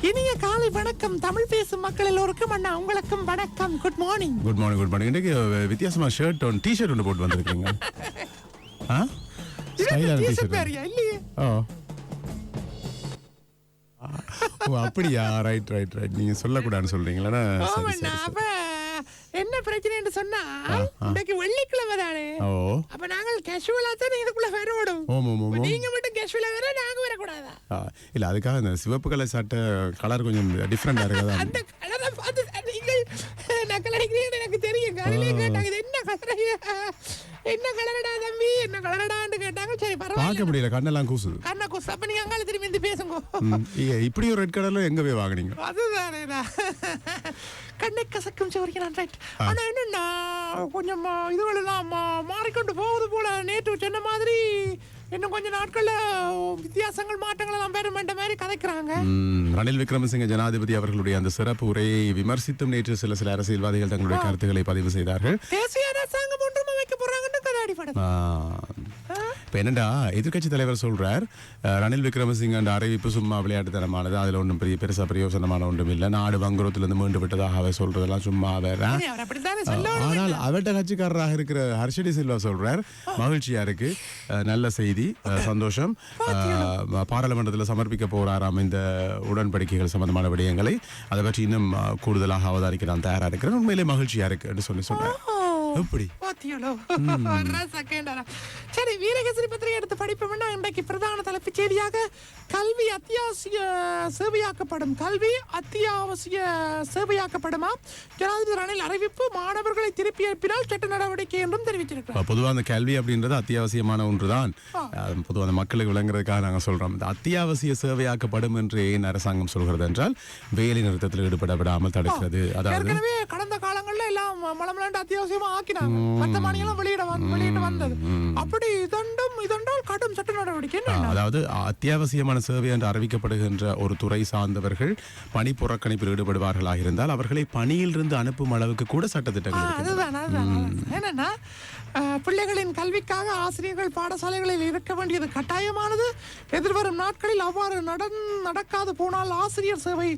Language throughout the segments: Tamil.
இனிய காலை வணக்கம். தமிழ் பேசும் மக்கள் எல்லோருக்கும் அண்ணா உங்களுக்கும் வணக்கம். Good morning good morning good morning இன்றைக்கு வித்தியாசமா ஷர்ட் ஒன் டிஷர்ட் ஒன்று போட்டு வந்திருக்கீங்க. ஆ? ஸ்டைலான இல்லையே. ஓ. ஓ அப்படியா? ரைட் ரைட் ரைட் நீங்க சொல்லக்கூடாதுன்னு சொல்றீங்களா? சரி சரி என்ன பிரச்சனைன்னு சொன்னா ஆ. இன்னைக்கு வெள்ளிக்கிழமை தானே அப்ப நாங்கள் கேஷுவலா தான் இதுக்குள்ள ஓம் நீங்க மட்டும் கேஷுவலா வர நாங்க வரக்கூடாதா? இல்ல அதுக்காக இந்த சிவப்பு கலர் சட்டை கலர் கொஞ்சம் டிஃப்ரெண்டா இருக்கதா அந்த கலரை பார்த்து நீங்கள் நக்கல் அடிக்கிறீங்கன்னு எனக்கு தெரியும். காலையிலே கேட்டாங்க இது என்ன கலர் என்ன கலரடா தம்பி? என்ன கலரடான்னு கேட்டாங்க. சரி பார்க்க பரவாயில்ல முடியல கண்ணெல்லாம் கூசுது. கண்ணா குஸ் அப்ப நீங்க அங்கால திரும்பி வந்து பேசுங்க. இப்படி ஒரு ரெட் கலர்ல எங்க போய் வாங்குனீங்க? அதுதானேடா. கண்ணை கசக்கும் சவரிக்கிறான் ரைட் ஆனா என்னன்னா கொஞ்சம் இதுகளெல்லாம் மா- மாறிக்கொண்டு போகுது போல. நேற்று சொன்ன மாதிரி இன்னும் கொஞ்ச நாட்கள்ல வித்தியாசங்கள் மாற்றங்கள் எல்லாம் பெறும் என்ற மாதிரி கதைக்கிறாங்க. ரணில் விக்ரமசிங்க ஜனாதிபதி அவர்களுடைய அந்த சிறப்பு உரையை விமர்சித்தும் நேற்று சில சில அரசியல்வாதிகள் தங்களுடைய கருத்துக்களை பதிவு செய்தார்கள். தேசிய அரசாங்கம் ஒன்றும் வைக்க போறாங்கன்னு படம் ஆ, இப்ப என்னடா எதிர்க்கட்சி தலைவர் சொல்றார் அஹ், ரணில் விக்ரமசிங்க அந்த அறிவிப்பு சும்மா விளையாட்டுத்தனமானது அதுல ஒன்றும் பெரிய பெருசா பிரயோசனமான ஒன்றும் இல்லை. நாடு வங்குரோத்திலிருந்து மீண்டு விட்டதாக அவர் சொல்றதெல்லாம் சும்மா அவர் ஆனால் அவர்கிட்ட கட்சிக்காரராக இருக்கிற ஹர்ஷடி சில்வா சொல்றார் மகிழ்ச்சியா இருக்கு. அஹ், நல்ல செய்தி சந்தோஷம். பாராளுமன்றத்தில் சமர்ப்பிக்க போறாராம் இந்த உடன்படிக்கைகள் சம்பந்தமான விடயங்களை. அதை பற்றி இன்னும் கூடுதலாக அவதானிக்க நான் தயாரா இருக்கிறேன். உண்மையிலே மகிழ்ச்சியா இருக்கு என்று சொல்லி சொல்றேன் எப்படி? சரி வீரகேசரி பத்திரிகை எடுத்து படிப்போம்னா இன்றைக்கு பிரதான தலைப்புச் செய்தியாக கல்வி அத்தியாவசிய சேவையாக்கப்படும். கல்வி அத்தியாவசிய சேவையாக்கப்படுமா? ஜனாதிபதி ரணில் அறிவிப்பு மாணவர்களை திருப்பி அனுப்பினால் சட்ட நடவடிக்கை என்றும் தெரிவிச்சிருக்கிறார் பொதுவாக அந்த கல்வி அப்படின்றது அத்தியாவசியமான ஒன்றுதான். பொதுவாக அந்த மக்களுக்கு விளங்குறதுக்காக நாங்கள் சொல்றோம். இந்த அத்தியாவசிய சேவையாக்கப்படும் என்று ஏன் அரசாங்கம் சொல்கிறது என்றால் வேலை நிறுத்தத்தில் ஈடுபட விடாமல் தடுக்கிறது அதாவது மலமலாண்டு அத்தியாவசியமா ஆக்கினாங்க. மத்த மாநிலம் வெளியிட வெளியிட்டு வந்தது. அப்படி இதண்டும் இதென்றால் கடும் சட்ட நடவடிக்கை அதாவது அத்தியாவசியமான சேவை என்று அறிவிக்கப்படுகின்ற ஒரு துறை சார்ந்தவர்கள் பணி புறக்கணிப்பில் ஈடுபடுவார்களாக இருந்தால் அவர்களை பணியிலிருந்து அனுப்பும் அளவுக்கு கூட சட்டத்திட்டங்கள். அதுதான் அதுதான் என்னன்னா அஹ், பிள்ளைகளின் கல்விக்காக ஆசிரியர்கள் பாடசாலைகளில் இருக்க வேண்டியது கட்டாயமானது. எதிர்வரும் நாட்களில் அவ்வாறு நடன் நடக்காது போனால் ஆசிரியர் சேவை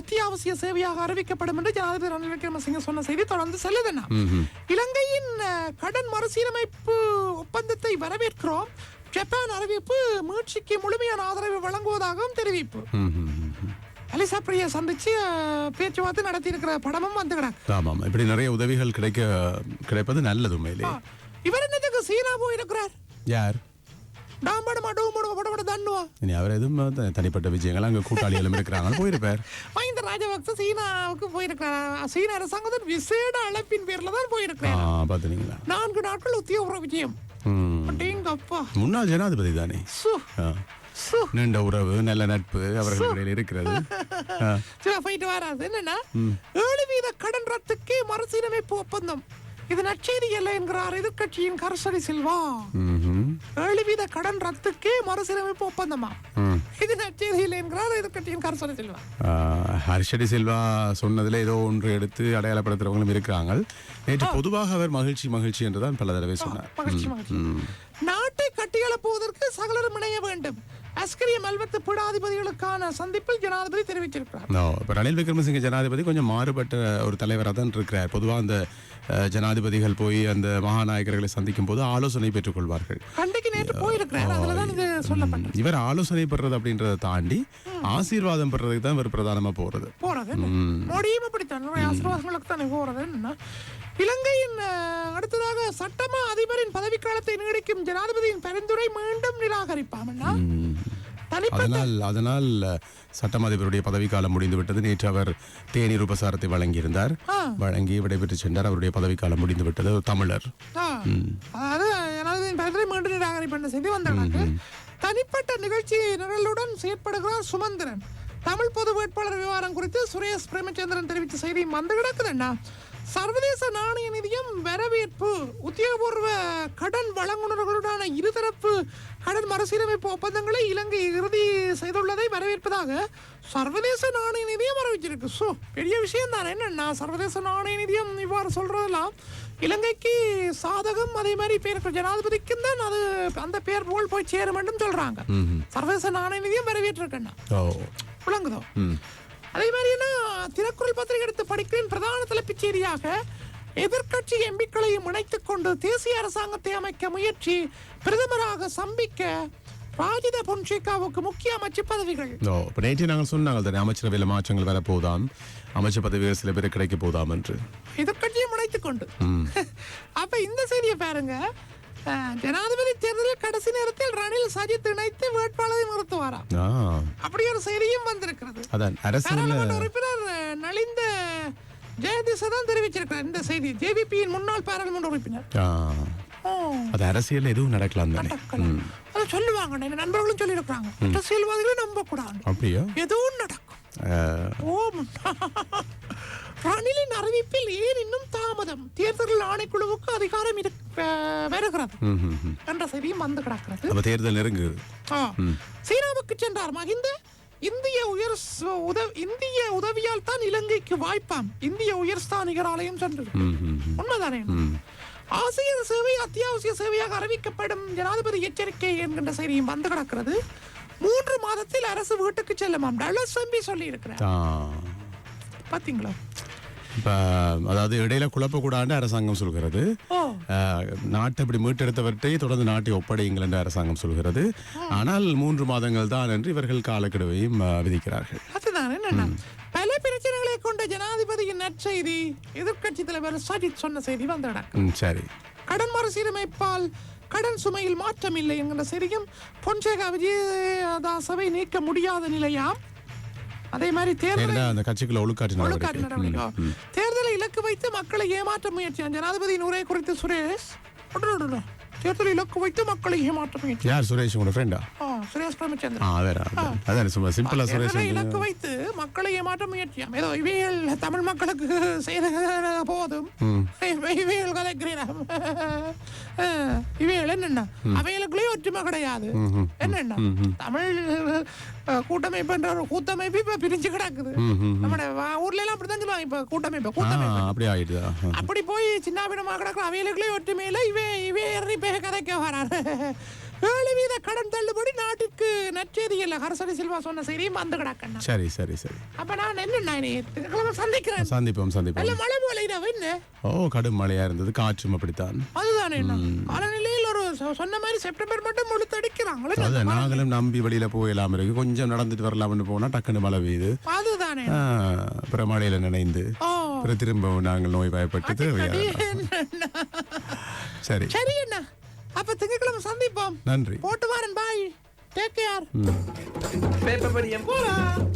அத்தியாவசிய சேவையாக அறிவிக்கப்படும் என்று ஜனாதிபதி ரணில் விக்ரமசிங்க சொன்ன செய்தி தொடர்ந்து செல்லுதுன்னா. இலங்கையின் கடன் மறுசீரமைப்பு ஒப்பந்தத்தை வரவேற்கிறோம். ஜப்பான் அறிவிப்பு மீட்சிக்கு முழுமையான ஆதரவை வழங்குவதாகவும் தெரிவிப்பு. அலிசா பிரியா சந்திச்சு பேச்சுவார்த்தை நடத்தி இருக்கிற படமும் வந்து கிடக்கு ஆமாம். இப்படி நிறைய உதவிகள் கிடைக்க கிடைப்பது நல்லது உண்மையிலே. இவர் என்னத்துக்கு சீனா போயிருக்கிறார் யார்? டாம்படம் அடவும் படப்பட தண்ணுவா இனி அவர் எதுவும் த- தனிப்பட்ட விஜயங்கள் அங்கே கூட்டாளிகளும் இருக்கிறாங்க போயிருப்பார். மஹிந்த ராஜபக்ச சீனாவுக்கு போயிருக்கிறார். சீன அரசாங்கத்தின் விசேட அழைப்பின் பேர்ல தான் போயிருக்கிறார். நான்கு நாட்கள் உத்தியோக விஜயம். ம். அப்படிங்க அப்பா முன்னாள் ஜனாதிபதி தானே? நீண்ட உறவு நல்ல நட்பு அவர்கள் இருக்கிறது. போயிட்டு வராது. என்னன்னா ஏழு வீத கடன் ரத்துக்கு மறுசீரமைப்பு ஒப்பந்தம். இது நற்செய்தி அல்ல என்கிறார். எதிர்க்கட்சியின் கரசடி செல்வா. ம்ஹும். ஏழு வீத கடன் ரத்துக்கு மறுசீரமைப்பு ஒப்பந்தமா. இது நற்செய்தி இல்லை என்கிறார் எதிர்க்கட்சியின் கரசடி செல்வா. ஹர்ஷடி செல்வா சொன்னதுல ஏதோ ஒன்று எடுத்து அடையாளப்படுத்துறவங்களும் இருக்கிறாங்க நேற்று பொதுவாக அவர் மகிழ்ச்சி மகிழ்ச்சி என்றுதான் பல தடவை சொன்னார். நாட்டை கட்டியெழுப்புவதற்கு சகலரும் இணைய வேண்டும். அஸ்கரிய மல்வத்து பீடாதிபதிகளுக்கான சந்திப்பில் ஜனாதிபதி தெரிவித்திருக்கிறார். இப்போ ரணில் விக்ரமசிங்க ஜனாதிபதி கொஞ்சம் மாறுபட்ட ஒரு தலைவராக தான் இருக்கிறார். பொதுவாக அந்த ஜனாதிபதிகள் போய் அந்த மகாநாயகர்களை சந்திக்கும் போது ஆலோசனை பெற்றுக்கொள்வார்கள். கண்டைக்கு நேற்று போயிருக்கிறார். இது சொல்லப்பட்டது இவர் ஆலோசனை பெறுறது அப்படின்றத தாண்டி ஆசீர்வாதம் பெறதுக்கு தான் இவர் பிரதானமா போறது. போறது? மோடியும் அப்படித்தான். ஆசீர்வாதங்களுக்கு தானே என்னன்னா இலங்கையின் அடுத்ததாக சட்டமா அதிபரின் பதவிக்காலத்தை நீடிக்கும் ஜனாதிபதியின் பரிந்துரை மீண்டும் நிராகரிப்பாமன்னா அதனால் அதனால் அஹ், சட்டம் அதிபருடைய பதவிக்காலம் முடிந்து விட்டது நேற்று அவர் தேநீர் உபசாரத்தை வழங்கியிருந்தார். வழங்கி விடைபெற்று சென்றார். அவருடைய பதவிக்காலம் முடிந்து விட்டது ஒரு தமிழர் தனிப்பட்ட நிகழ்ச்சி நிரலுடன் செயற்படுகிறார் சுமந்திரன். தமிழ் பொது வேட்பாளர் விவகாரம் குறித்து சுரேஷ் பிரேமச்சந்திரன் தெரிவித்த செய்தி வந்து கிடக்குதுண்ணா சர்வதேச நாணய நிதியம் வரவேற்பு உத்தியோகபூர்வ கடன் வழங்குனர்களுடனான இருதரப்பு கடன் மறுசீரமைப்பு ஒப்பந்தங்களை இலங்கை இறுதி செய்துள்ளதை வரவேற்பதாக சர்வதேச நாணய நிதியம் அறிவிச்சிருக்கு ஸோ பெரிய விஷயம் தானே. என்னன்னா சர்வதேச நாணய நிதியம் இவ்வாறு சொல்றதெல்லாம் இலங்கைக்கு சாதகம் அதே மாதிரி பேருக்கு ஜனாதிபதிக்கும் தான் அது அந்த பேர் போல் போய் சேரும் என்றும் சொல்றாங்க. சர்வதேச நாணய நிதியம் வரவேற்றிருக்கேன்னா. விளங்குதோ அதே மாதிரி என்ன தினக்குரல் பத்திரிகை எடுத்து படிக்கிறேன் பிரதான தலைப்புச் செய்தியாக எதிர்க்கட்சி எம்பிக்களையும் இணைத்துக் கொண்டு தேசிய அரசாங்கத்தை அமைக்க முயற்சி பிரதமராக சம்பிக்க ராஜித பொன்சேகாவுக்கு முக்கிய அமைச்சு பதவிகள். இப்போ நேற்று நாங்கள் சொன்னாங்க தானே அமைச்சரவையில் மாற்றங்கள் வரப்போதாம் அமைச்சர் பதவிகள் சில பேர் கிடைக்க போதாம் என்று. எதிர்க்கட்சியும் இணைத்துக் கொண்டு. அப்ப இந்த செய்தியை பாருங்க. ஜனாதிபதி தேர்தலில் கடைசி நேரத்தில் ரணில் சஜித் இணைத்து வேட்பாளரை நிறுத்துவாராம் அப்படி ஒரு செய்தியும் வந்திருக்கிறது. அதான் அரசியல் உறுப்பினர் ஜெயதிச தான் தெரிவிச்சிருக்கிறார். இந்த செய்தி ஜேவிபியின் முன்னாள் பாராளுமன்ற உறுப்பினர். அது அரசியல் எதுவும் நடக்கலாம் தானே. அதை சொல்லுவாங்க என் நண்பர்களும் சொல்லியிருக்கிறாங்க. அரசியல்வாதிகளை நம்ப கூடாது அப்படியா? எதுவும் நடக்கும். ஓ. ரணிலின் அறிவிப்பில் ஏன் இன்னும் தாமதம்? தேர்தல் ஆணைக்குழுவுக்கு அதிகாரம் வருகிறது. என்ற செய்தியும் வந்து கிடக்கிறது. தேர்தல் நெருங்குது. சீனாவுக்கு சென்றார் மகிந்த இந்திய உயர் இந்திய உதவியால் தான் இலங்கைக்கு வாய்ப்பாம். இந்திய உயர்ஸ்தானிகர் ஆலயம் சென்று. உண்மைதானே? ஆசிரியர் சேவை அத்தியாவசிய சேவையாக அறிவிக்கப்படும் ஜனாதிபதி எச்சரிக்கை என்கின்ற செய்தியும் வந்து கிடக்கிறது. மூன்று மாதத்தில் அரசு வீட்டுக்கு செல்லுமாம். டலஸ் எம்பி சொல்லி இருக்கிறார் ஆ. பாத்தீங்களா? அதாவது இடையில குழப்பக்கூடாது அரசாங்கம் சொல்கிறது. நாட்டை இப்படி மீட்டெடுத்தவற்றை தொடர்ந்து நாட்டை ஒப்படையுங்கள் என்று அரசாங்கம் சொல்கிறது. ஆனால் மூன்று மாதங்கள் தான் என்று இவர்கள் காலக்கெடுவையும் விதிக்கிறார்கள். அதுதான் என்னன்னா பல பிரச்சனைகளை கொண்ட ஜனாதிபதியின் நற்செய்தி எதிர்க்கட்சி தலைவர் சஜித் சொன்ன செய்தி வந்து கிடக்கு. ம், சரி. கடன் மறுசீரமைப்பால் கடன் சுமையில் மாற்றம் இல்லை என்கிற செய்தியும் பொன்சேகா விஜயதாசவை நீக்க முடியாத நிலையாம். அதே மாதிரி தேர்தலை அந்த கட்சிக்குள்ள ஒழுக்காட்டு நடவடிக்கை. தேர்தலை இலக்கு வைத்து மக்களை ஏமாற்ற முயற்சி. ஜனாதிபதியின் உரை குறித்து சுரேஷ். தேர்தலை இலக்கு வைத்து மக்களை ஏமாற்ற முயற்சி. யார் சுரேஷ் உங்களோட ஃப்ரெண்டா சுரேஷ் பிரேமச்சந்திரன் அதான் சும்மா சிம்பிளா சுரேஷ் இலக்கு வைத்து மக்களை ஏமாற்ற முயற்சியாம். ஏதோ இவைகள் தமிழ் மக்களுக்கு செய்த போதும். இவை- இவைகள் கதைக்கிறீராம் இவைகள் என்னென்ன? அவைகளுக்குள்ளே ஒற்றுமை கிடையாது. என்னென்ன? தமிழ் கூட்டமைப்பு என்ற ஒரு கூட்டமைப்பு இப்ப பிரிஞ்சு கிடக்குது. நம்ம ஊர்ல எல்லாம் அப்படிதான் சொல்லுவாங்க. இப்ப கூட்டமைப்பு கூட்டமைப்பு. அப்படி ஆயிடுதா. அப்படி போய் சின்னாபினமா கிடக்குற அவைகளுக்குள்ளே ஒற்றுமையில இவே இவே எறி பேக கதைக்க வராரு. ஏழு வீத கடன் தள்ளுபடி நாட்டுக்கு நற்செய்தி இல்ல ஹரசடி சில்வா சொன்ன செய்தியும் வந்து கிடக்கண்ணா சரி சரி சரி. அப்ப நான் என்ன சந்திக்கிறேன். சந்திப்போம் நல்ல சந்திப்போம் மழை போல என்ன ஓ கடும் மழையா இருந்தது. காற்றும் அப்படித்தான். அதுதானே என்ன? காலநிலையில் ஒரு சொன்ன மாதிரி செப்டம்பர் மட்டும் முழுத்து அடிக்கிறாங்களே அது நாங்களும் நம்பி வெளியில போயலாம் இருக்கு. கொஞ்சம் நடந்துட்டு வரலாம்னு போனா டக்குன்னு மழை பெய்யுது. அதுதானே. அப்புறம் மழையில நினைந்து. அப்புறம் திரும்ப நாங்கள் நோய் பயப்பட்டு என்னண்ணா. சரி. சரி என்ன? அப்ப திங்கட்கிழமை சந்திப்போம். நன்றி. போட்டு வரேன் பாய். டேக் கேர் பேப்பர் படியம். போலாம்